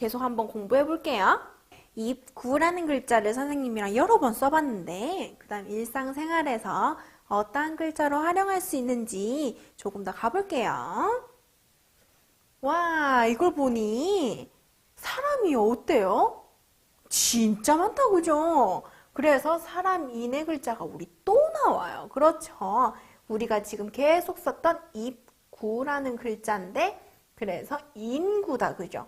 계속 한번 공부해 볼게요. 입구라는 글자를 선생님이랑 여러 번 써봤는데, 그 다음 일상생활에서 어떠한 글자로 활용할 수 있는지 조금 더 가볼게요. 와, 이걸 보니 사람이 어때요? 진짜 많다, 그죠? 그래서 사람 인의 글자가 우리 또 나와요. 그렇죠. 우리가 지금 계속 썼던 입구라는 글자인데, 그래서 인구다, 그죠?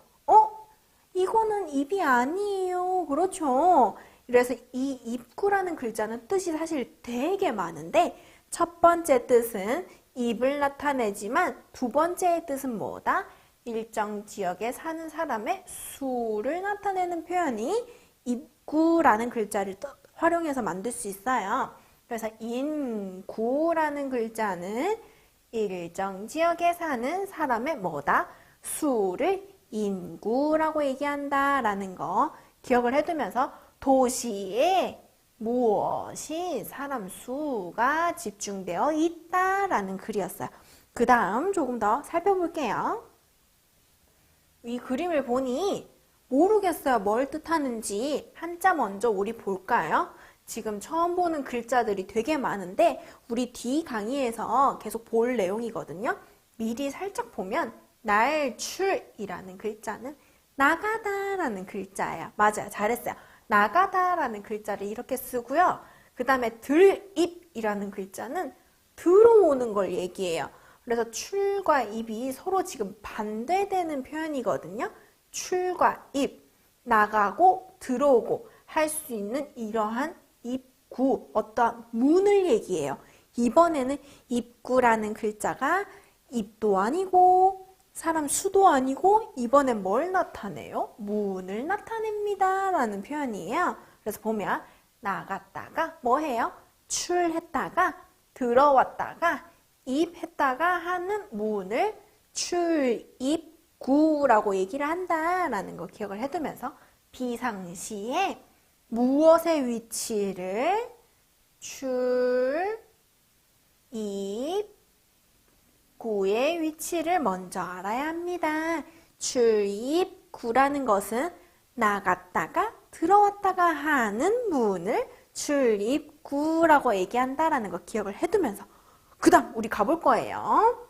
어? 이거는 입이 아니에요. 그렇죠. 그래서 이 입구라는 글자는 뜻이 사실 되게 많은데, 첫 번째 뜻은 입을 나타내지만 두 번째의 뜻은 뭐다? 일정 지역에 사는 사람의 수를 나타내는 표현이 입구라는 글자를 또 활용해서 만들 수 있어요. 그래서 인구라는 글자는 일정 지역에 사는 사람의 뭐다? 수를 인구라고 얘기한다 라는 거 기억을 해두면서 도시에 무엇이 사람 수가 집중되어 있다 라는 글이었어요. 그 다음 조금 더 살펴볼게요. 이 그림을 보니 모르겠어요. 뭘 뜻하는지 한자 먼저 우리 볼까요? 지금 처음 보는 글자들이 되게 많은데 우리 뒤 강의에서 계속 볼 내용이거든요. 미리 살짝 보면 날출이라는 글자는 나가다라는 글자예요. 맞아요. 잘했어요. 나가다라는 글자를 이렇게 쓰고요. 그 다음에 들입이라는 글자는 들어오는 걸 얘기해요. 그래서 출과 입이 서로 지금 반대되는 표현이거든요. 출과 입, 나가고 들어오고 할 수 있는 이러한 입구, 어떠한 문을 얘기해요. 이번에는 입구라는 글자가 입도 아니고 사람 수도 아니고 이번엔 뭘 나타내요? 문을 나타냅니다. 라는 표현이에요. 그래서 보면 나갔다가 뭐 해요? 출했다가 들어왔다가 입했다가 하는 문을 출입구라고 얘기를 한다라는 거 기억을 해두면서 비상시에 무엇의 위치를 출, 입, 구의 위치를 먼저 알아야 합니다. 출입구라는 것은 나갔다가 들어왔다가 하는 문을 출입구라고 얘기한다라는 거 기억을 해두면서 그 다음 우리 가볼 거예요.